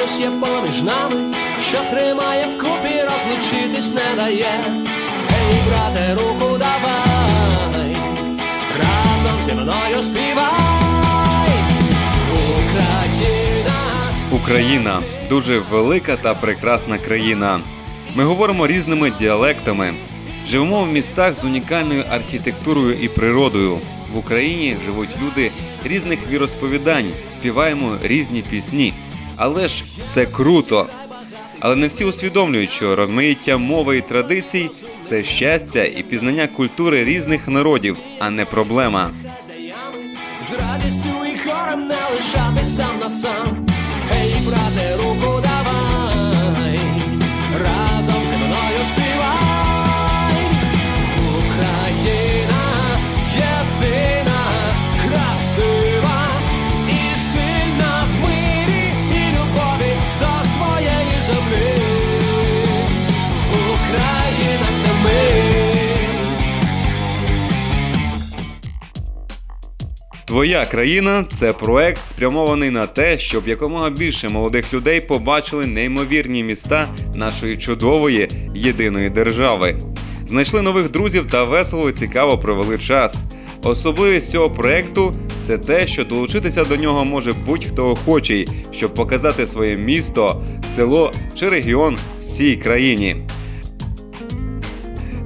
щось є поміж нами, що тримає вкупі, розлучитись не дає. Ей, брате, руку давай, разом зі мною співай, Україна. Україна дуже велика та прекрасна країна. Ми говоримо різними діалектами. Живемо в містах з унікальною архітектурою і природою. В Україні живуть люди різних віросповідань, співаємо різні пісні. Але ж це круто. Але не всі усвідомлюють, що розмаїття мови і традицій це щастя і пізнання культури різних народів, а не проблема. З радістю і хором не лишати сам на сам. Гей, брате, руку Твоя країна це проект спрямований на те, щоб якомога більше молодих людей побачили неймовірні міста нашої чудової єдиної держави. Знайшли нових друзів та весело і цікаво провели час. Особливість цього проекту це те, що долучитися до нього може будь-хто охочий, щоб показати своє місто, село чи регіон всій країні.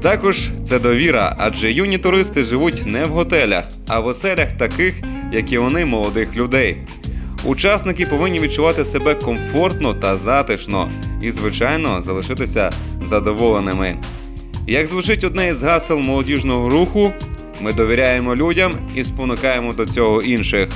Також це довіра, адже юні туристи живуть не в готелях, а в оселях таких, як і вони, молодих людей. Учасники повинні відчувати себе комфортно та затишно і, звичайно, залишитися задоволеними. Як звучить одне із гасел молодіжного руху, ми довіряємо людям і спонукаємо до цього інших.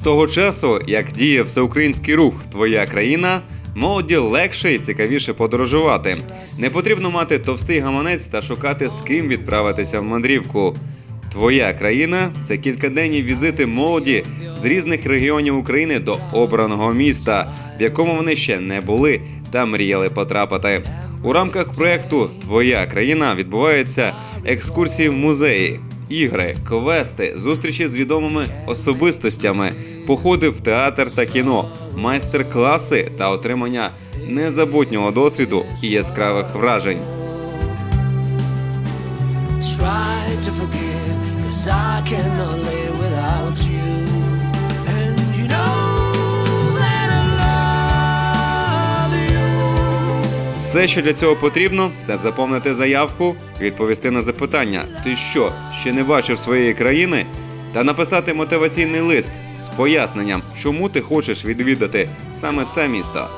З того часу, як діє всеукраїнський рух Твоя країна, молоді легше і цікавіше подорожувати. Не потрібно мати товстий гаманець та шукати з ким відправитися в мандрівку. Твоя країна це кількаденні візити молоді з різних регіонів України до обраного міста, в якому вони ще не були та мріяли потрапити. У рамках проекту Твоя країна відбуваються екскурсії в музеї, ігри, квести, зустрічі з відомими особистостями, походи в театр та кіно, майстер-класи та отримання незабутнього досвіду і яскравих вражень. try to forgive, Все, що для цього потрібно, це заповнити заявку, відповісти на запитання: ти що, ще не бачив своєї країни? Та написати мотиваційний лист з поясненням, чому ти хочеш відвідати саме це місто.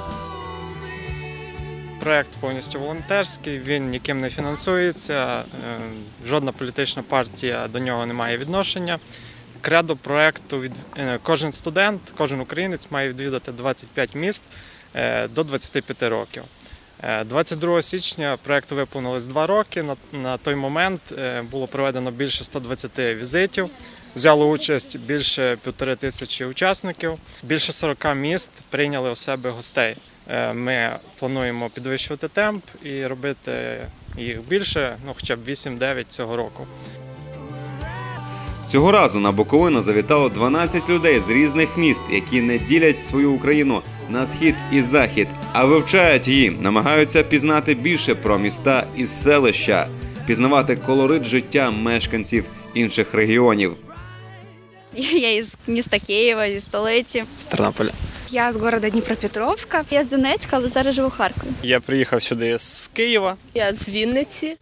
Проект повністю волонтерський, він ніким не фінансується, е, жодна політична партія до нього не має відношення. Кредо проекту від е, кожен студент, кожен українець має відвідати 25 міст е, до 25 років. Е, 22 січня проекту виповнилось 2 роки. На, на той момент е, було проведено більше 120 візитів. Взяло участь більше півтори тисячі учасників. Більше 40 міст прийняли у себе гостей. Е, Ми плануємо підвищувати темп і робити їх більше, ну хоча б 8-9 цього року. Цього разу на Буковину завітало 12 людей з різних міст, які не ділять свою Україну на схід і захід, а вивчають її, намагаються пізнати більше про міста і селища, пізнавати колорит життя мешканців інших регіонів. Я із міста Києва, зі столиці. з Тернополя. Я з города Дніпропетровська. Я з Донецька, але зараз живу в Харкові. Я приїхав сюди з Києва. Я з Вінниці.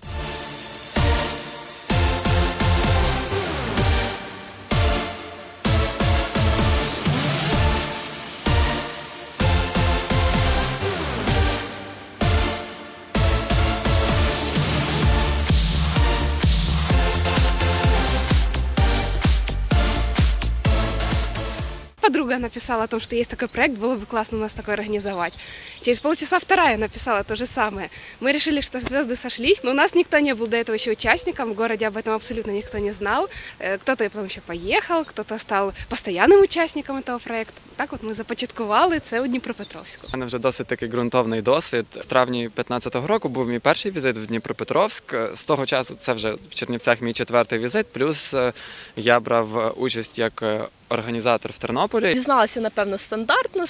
написала о том, что есть такой проект, было бы классно у нас такой организовать. Через полчаса вторая написала то же самое. Мы решили, что звезды сошлись, но у нас никто не был до этого еще участником, в городе об этом абсолютно никто не знал. Э, Кто-то потом ще поїхав, кто-то став постоянним учасником этого проекту. Так от ми започаткували це у Дніпропетровську. У мене вже досить такий ґрунтовний досвід. В травні 2015 року був мій перший візит в Дніпропетровськ. З того часу це вже в Чернівцях мій четвертий візит. Плюс е, я брав е, участь як е, організатор в Тернополі. Дізналася, напевно, стандартно.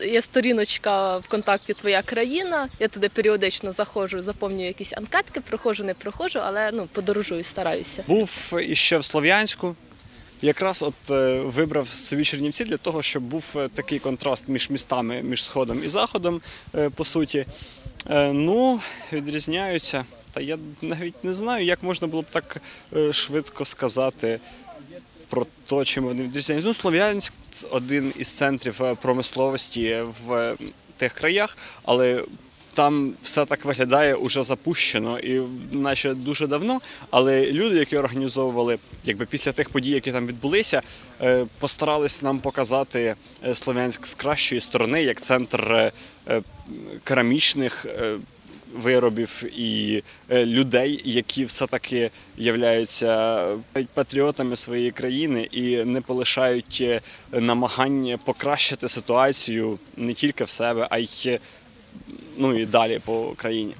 Є сторіночка ВКонтакті Твоя країна. Я туди періодично заходжу, заповнюю якісь анкетки, проходжу, не проходжу, але ну подорожую, стараюся. Був іще в Слов'янську. Якраз от е, вибрав собі Чернівці для того, щоб був е, такий контраст між містами, між сходом і заходом, е, по суті. Ну, відрізняються. Та я навіть не знаю, як можна було б так швидко сказати про те, чим вони відрізняються. Ну, Слов'янськ один із центрів е, промисловості в е, тих краях, але там все так виглядає уже запущено і наче дуже давно. Але люди, які організовували, якби після тих подій, які там відбулися, е, постарались нам показати Слов'янськ з кращої сторони, як центр керамічних. Е, Виробів і е, людей, які все-таки являються патріотами своєї країни і не полишають е, намагань покращити ситуацію не тільки в себе, а й е, ну і далі по країні.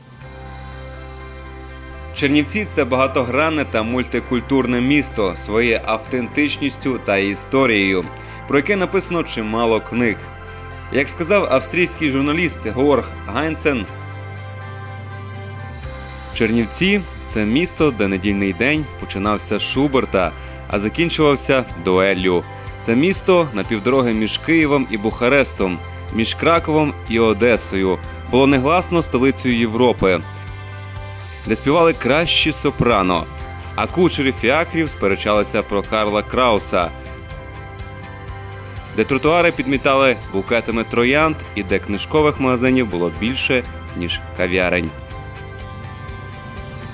Чернівці це багатогранне та мультикультурне місто своєю автентичністю та історією, про яке написано чимало книг. Як сказав австрійський журналіст Георг Гайнсен, Чернівці це місто, де недільний день починався Шуберта, а закінчувався дуеллю. Це місто на півдороги між Києвом і Бухарестом, між Краковом і Одесою, було негласно столицею Європи, де співали кращі сопрано. А кучері фіакрів сперечалися про Карла Крауса, де тротуари підмітали букетами троянд і де книжкових магазинів було більше, ніж кав'ярень.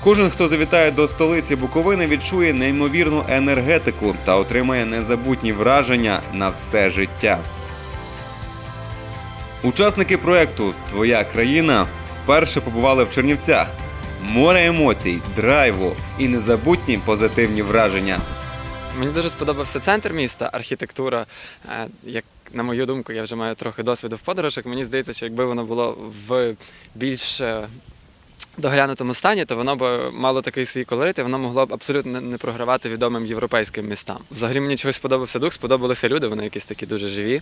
Кожен, хто завітає до столиці Буковини, відчує неймовірну енергетику та отримає незабутні враження на все життя. Учасники проекту Твоя країна вперше побували в Чернівцях. Море емоцій, драйву і незабутні позитивні враження. Мені дуже сподобався центр міста, архітектура. Е, Як на мою думку, я вже маю трохи досвіду в подорожах. Мені здається, що якби воно було в більш е, доглянутому стані, то воно б мало такий свій колорит, і воно могло б абсолютно не- програвати відомим європейським містам. Взагалі мені чогось сподобався дух, сподобалися люди, вони якісь такі дуже живі.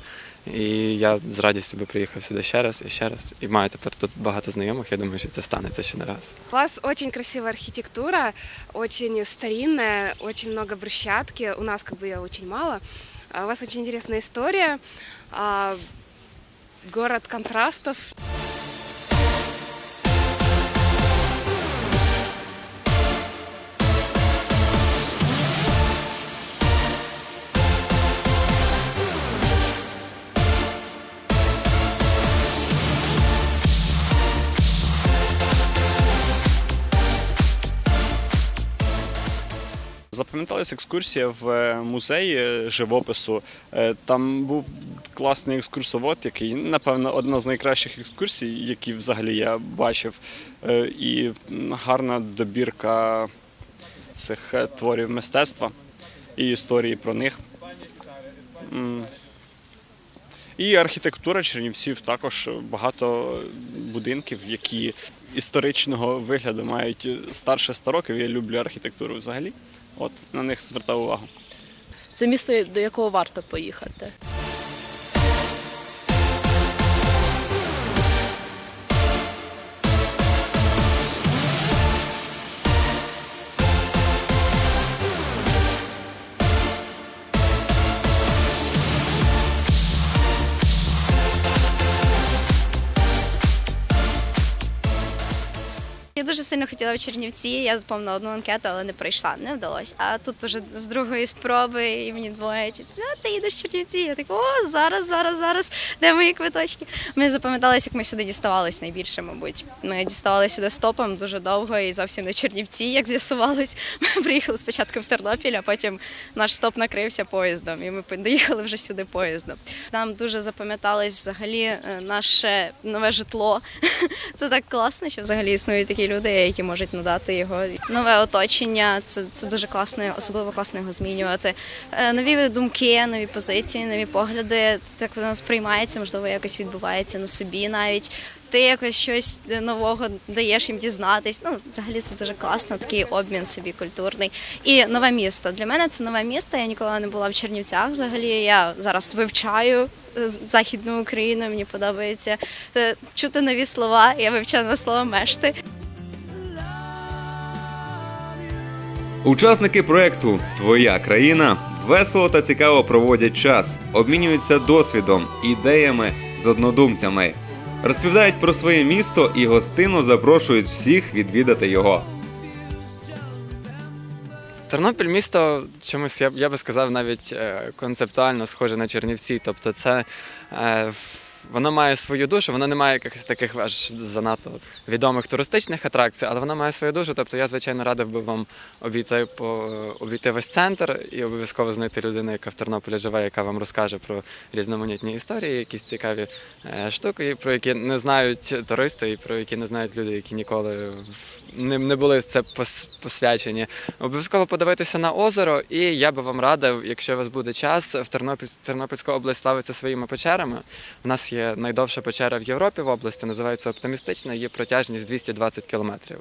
І я з радістю би приїхав сюди ще раз і ще раз. І маю тепер тут багато знайомих. Я думаю, що це станеться ще не раз. У вас очень красивая архитектура, очень старинная, очень много брусчатки. У нас бы ее очень мало. У вас очень интересная история. А, Город контрастов. Запам'яталась екскурсія в е, музеї живопису. Е, Там був класний екскурсовод, який, напевно, одна з найкращих екскурсій, які взагалі я бачив. Е, І гарна добірка цих творів мистецтва і історії про них. І архітектура Чернівців також багато будинків, які історичного вигляду мають старше 100 років. Я люблю архітектуру взагалі. От на них звертав увагу. Це місто, до якого варто поїхати. Я дуже сильно хотіла в Чернівці. Я заповнила одну анкету, але не пройшла, не вдалося. А тут уже з другої спроби і мені дзвонять. «А ти їдеш в Чернівці? Я так, о, зараз, зараз, зараз, де мої квиточки? Ми запам'яталися, як ми сюди діставались найбільше, мабуть. Ми діставали сюди стопом дуже довго і зовсім не Чернівці, як з'ясувалось. Ми приїхали спочатку в Тернопіль, а потім наш стоп накрився поїздом, і ми доїхали вже сюди поїздом. Нам дуже запам'яталось взагалі е, наше нове житло. Це так класно, що взагалі існують такі люди, які можуть надати його нове оточення. Це, це дуже класно, особливо класно його змінювати. Е, Нові думки, нові позиції, нові погляди. Так воно сприймається, можливо, якось відбувається на собі навіть. Ти якось щось нового даєш їм дізнатись. Ну, взагалі це дуже класно, такий обмін собі культурний. І нове місто. Для мене це нове місто. Я ніколи не була в Чернівцях. Взагалі я зараз вивчаю західну Україну. Мені подобається е, чути нові слова. Я вивчаю нове слово мешти. Учасники проекту Твоя країна весело та цікаво проводять час, обмінюються досвідом, ідеями з однодумцями, розповідають про своє місто і гостину запрошують всіх відвідати його. Тернопіль місто чомусь я, б- би сказав навіть е, концептуально схоже на Чернівці. Тобто, це е, воно має свою душу, воно не має якихось таких аж занадто відомих туристичних атракцій, але воно має свою душу. Тобто я, звичайно, радив би вам обійти по обійти весь центр і обов'язково знайти людину, яка в Тернополі живе, яка вам розкаже про різноманітні історії, якісь цікаві е, штуки, про які не знають туристи, і про які не знають люди, які ніколи не, не були в це пос- посвячені. Обов'язково подивитися на озеро, і я би вам радив, якщо у вас буде час, в Тернопіль, Тернопільська область славиться своїми печерами. У нас є найдовша печера в Європі в області, називається оптимістична, її протяжність 220 кілометрів.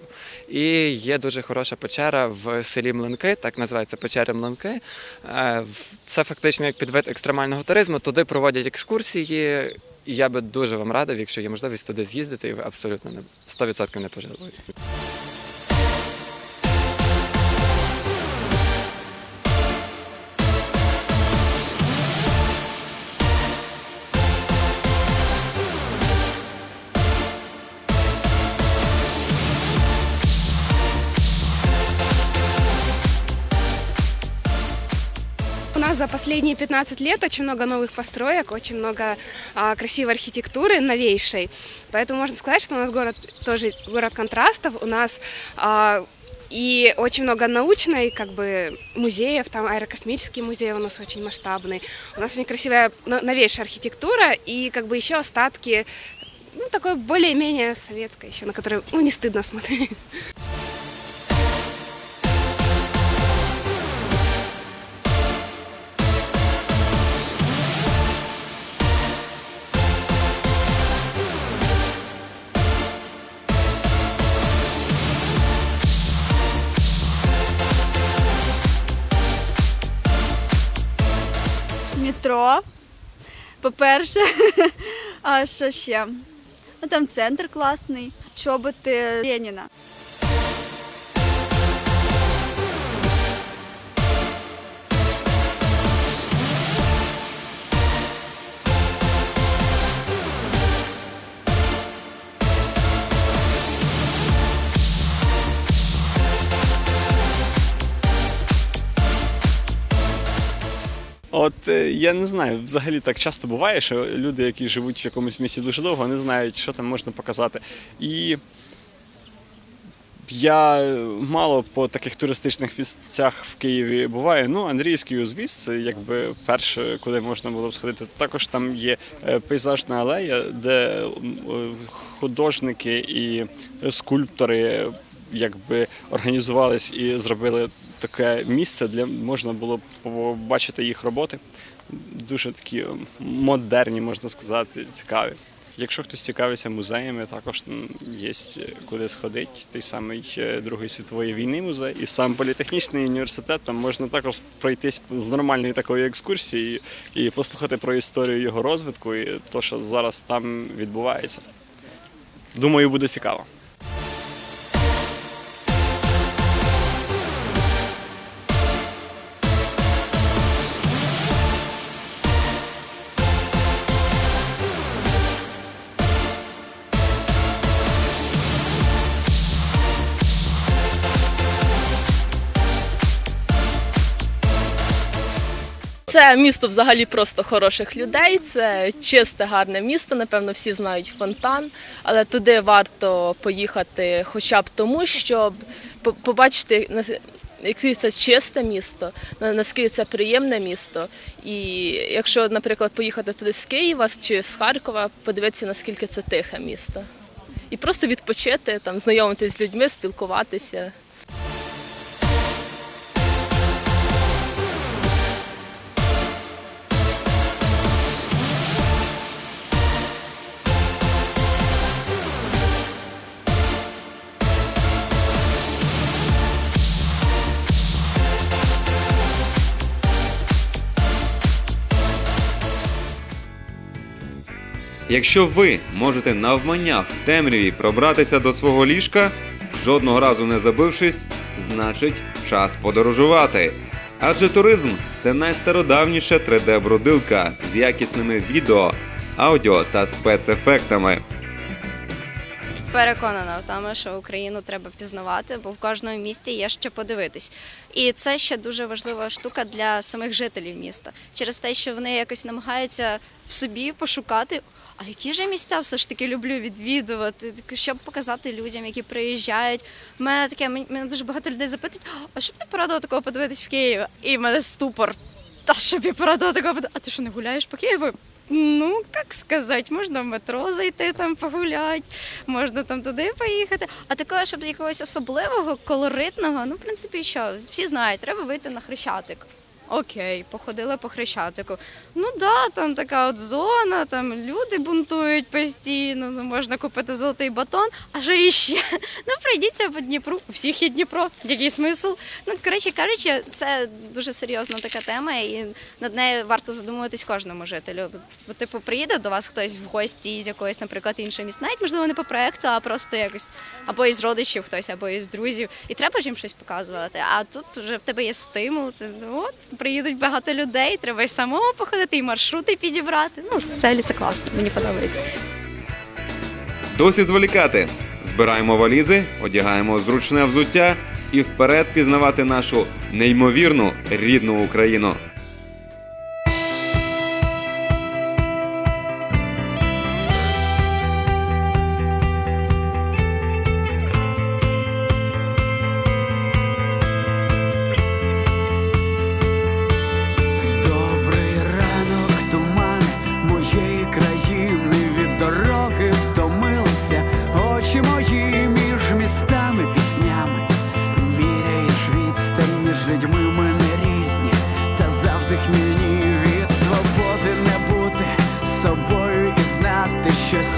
І є дуже хороша печера в селі Млинки, так називається печери Млинки. Е, Це фактично як підвид екстремального туризму. Туди проводять екскурсії. Я би дуже вам радив, якщо є можливість туди з'їздити, і ви абсолютно не 100% не пожалуєте. За последние 15 лет очень много новых построек, очень много а, красивой архитектуры, новейшей. Поэтому можно сказать, что у нас город тоже город контрастов. У нас а, и очень много научной, как бы, музеев, там аэрокосмический музей у нас очень масштабный. У нас очень красивая но- новейшая архитектура и как бы еще остатки, ну, такой более-менее советской еще, на которую, ну, не стыдно смотреть. По-перше. А що ще? Ну там центр класний, чоботи Леніна. От е, я не знаю, взагалі так часто буває, що люди, які живуть в якомусь місці дуже довго, не знають, що там можна показати. І я мало по таких туристичних місцях в Києві буваю. Ну, Андріївський узвіз це якби перше, куди можна було б сходити. Також там є е, пейзажна алея, де е, художники і скульптори якби організувались і зробили таке місце, де можна було побачити їх роботи. Дуже такі модерні, можна сказати, цікаві. Якщо хтось цікавиться музеями, також є куди сходити. Той самий е, Другої світової війни музей і сам політехнічний університет. Там можна також пройтись з нормальної такої екскурсії і послухати про історію його розвитку і те, що зараз там відбувається. Думаю, буде цікаво. Це місто взагалі просто хороших людей. Це чисте, гарне місто. Напевно, всі знають фонтан, але туди варто поїхати, хоча б тому, щоб побачити яке це чисте місто, наскільки це приємне місто. І якщо, наприклад, поїхати туди з Києва чи з Харкова, подивитися, наскільки це тихе місто. І просто відпочити, там, знайомитись з людьми, спілкуватися. Якщо ви можете навмання в темряві пробратися до свого ліжка, жодного разу не забившись, значить час подорожувати. Адже туризм це найстародавніша 3D-бродилка з якісними відео, аудіо та спецефектами. Переконана в тому, що Україну треба пізнавати, бо в кожному місті є що подивитись. І це ще дуже важлива штука для самих жителів міста. Через те, що вони якось намагаються в собі пошукати. А які ж місця все ж таки люблю відвідувати, щоб показати людям, які приїжджають. У мене таке мен- мене дуже багато людей запитують, а що б ти порадила такого подивитись в Києві? І в мене ступор. Та що б я порадила такого подивитись? А ти що не гуляєш по Києву? Ну, як сказати, можна в метро зайти там погуляти, можна там туди поїхати. А такого, щоб якогось особливого, колоритного, ну, в принципі, що, всі знають, треба вийти на хрещатик. Окей, походили по хрещатику. Ну да, там така от зона, там люди бунтують постійно, ну можна купити золотий батон, а що іще? Ну прийдіться по Дніпру, у всіх є Дніпро, який смисл? Ну, коротше кажучи, це дуже серйозна така тема, і над нею варто задумуватись кожному жителю. Бо, типу, приїде до вас хтось в гості з якоїсь, наприклад, іншої міста, навіть можливо не по проекту, а просто якось або із родичів хтось, або із друзів. І треба ж їм щось показувати. А тут вже в тебе є стимул. Ти, от приїдуть багато людей, треба й самому походити, і маршрути підібрати. Ну, взагалі це класно, мені подобається. Досі зволікати. Збираємо валізи, одягаємо зручне взуття і вперед пізнавати нашу неймовірну рідну Україну.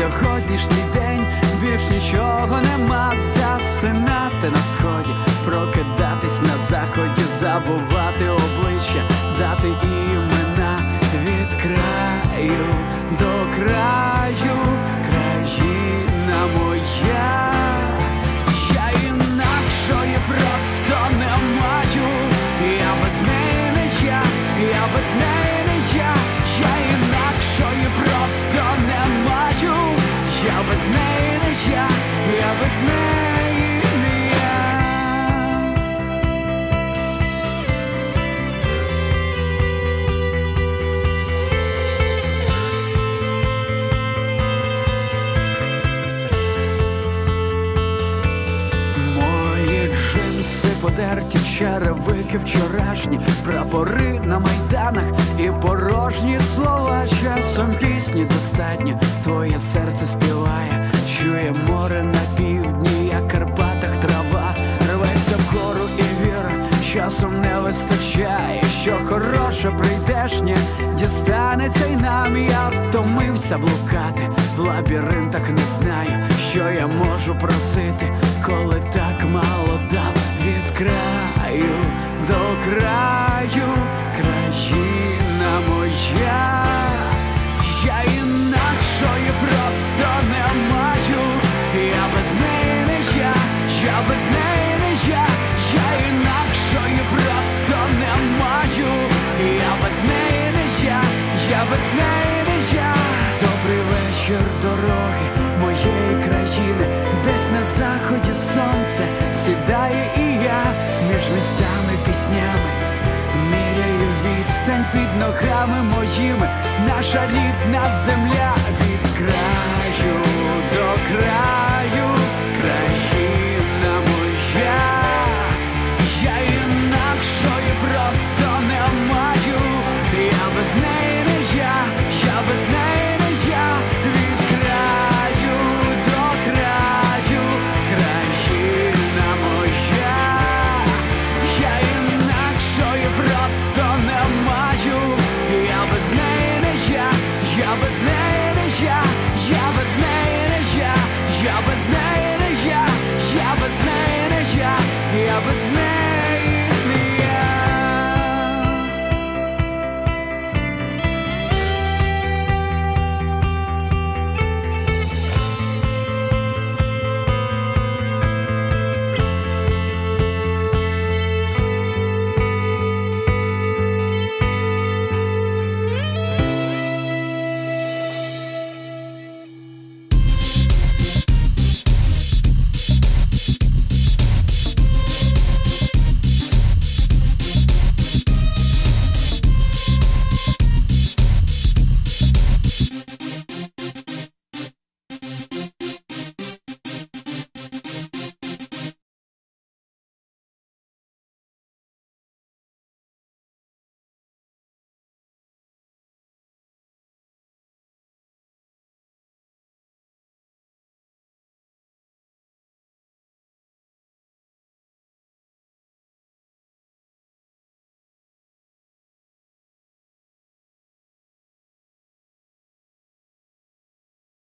Сьогоднішній день більш нічого нема. Засинати на сході, прокидатись на заході, забувати обличчя, дати імена від краю до краю, країна моя. Я інакшої просто не маю. Я без неї не я, я без неї не я, я потерті черевики вчорашні, прапори на майданах і порожні слова. Часом пісні достатньо, твоє серце співає, вистачає, що хороше прийдешнє, дістанеться й нам, я втомився блукати. В лабіринтах, не знаю, що я можу просити, коли так мало дав від краю до краю, країна моя, я інакшої просто не маю, я без неї не я, я без неї не я, неї не я. Добрий вечір, дороги моєї країни, десь на заході сонце сідає і я. Між містами піснями, міряю відстань під ногами моїми, наша рідна земля від краю до краю,